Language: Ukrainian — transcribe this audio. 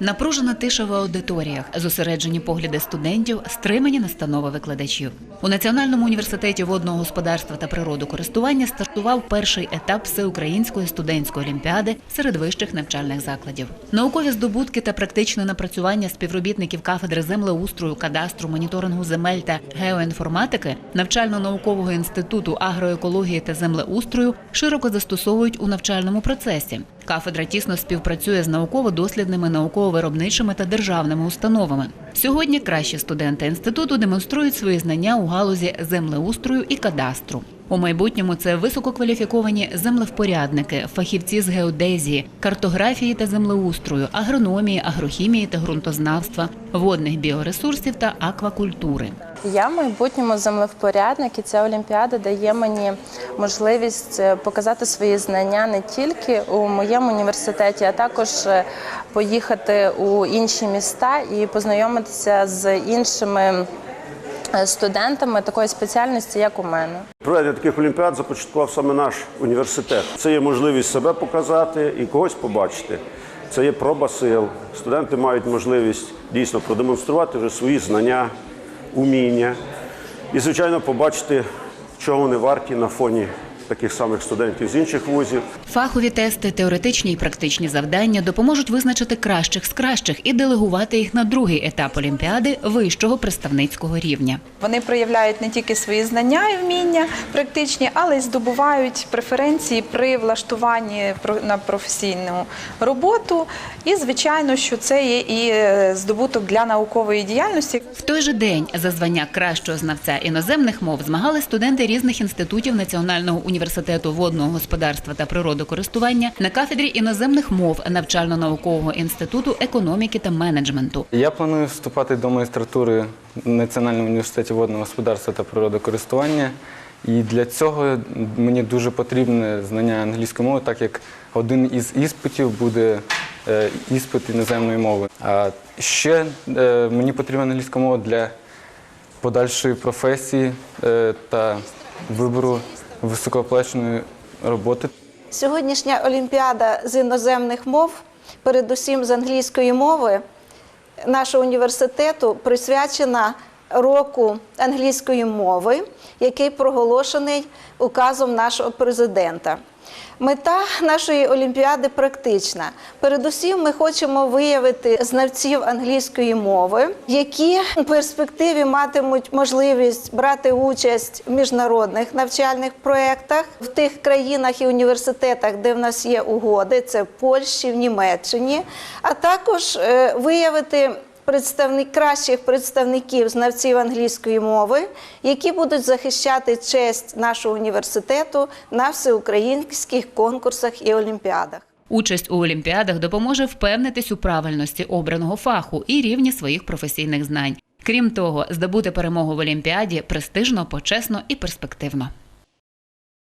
Напружена тиша в аудиторіях, зосереджені погляди студентів, стримані настанови викладачів. У Національному університеті водного господарства та природокористування стартував перший етап всеукраїнської студентської олімпіади серед вищих навчальних закладів. Наукові здобутки та практичне напрацювання співробітників кафедри землеустрою, кадастру, моніторингу земель та геоінформатики навчально-наукового інституту агроекології та землеустрою широко застосовують у навчальному процесі. Кафедра тісно співпрацює з науково-дослідними, науково-виробничими та державними установами. Сьогодні кращі студенти інституту демонструють свої знання у галузі землеустрою і кадастру. У майбутньому це висококваліфіковані землевпорядники, фахівці з геодезії, картографії та землеустрою, агрономії, агрохімії та ґрунтознавства, водних біоресурсів та аквакультури. Я в майбутньому землевпорядник, і ця олімпіада дає мені можливість е, показати свої знання не тільки у моєму університеті, а також е, поїхати у інші міста і познайомитися з іншими студентами такої спеціальності, як у мене. Проведення таких олімпіад започаткував саме наш університет. Це є можливість себе показати і когось побачити. Це є проба сил. Студенти мають можливість дійсно продемонструвати вже свої знання, уміння і, звичайно, побачити, чого вони варті на фоні таких самих студентів з інших вузів. Фахові тести, теоретичні і практичні завдання допоможуть визначити кращих з кращих і делегувати їх на другий етап олімпіади вищого представницького рівня. Вони проявляють не тільки свої знання і вміння практичні, але й здобувають преференції при влаштуванні про- на професійну роботу. І, звичайно, що це є і е, здобуток для наукової діяльності. В той же день за звання кращого знавця іноземних мов змагали студенти різних інститутів Національного університету водного господарства та природокористування на кафедрі іноземних мов навчально-наукового інституту економіки та менеджменту. Я планую вступати до магістратури в Національному університеті водного господарства та природокористування. І для цього мені дуже потрібне знання англійської мови, так як один із іспитів буде е, іспит іноземної мови. А ще е, мені потрібна англійська мова для подальшої професії е, та вибору високооплаченої роботи. Сьогоднішня олімпіада з іноземних мов, передусім з англійської мови, нашого університету присвячена року англійської мови, який проголошений указом нашого президента. Мета нашої олімпіади практична. Передусім, ми хочемо виявити знавців англійської мови, які у перспективі матимуть можливість брати участь в міжнародних навчальних проєктах в тих країнах і університетах, де в нас є угоди, це в Польщі, в Німеччині, а також е, виявити представник кращих представників знавців англійської мови, які будуть захищати честь нашого університету на всеукраїнських конкурсах і олімпіадах. Участь у олімпіадах допоможе впевнитись у правильності обраного фаху і рівні своїх професійних знань. Крім того, здобути перемогу в олімпіаді престижно, почесно і перспективно.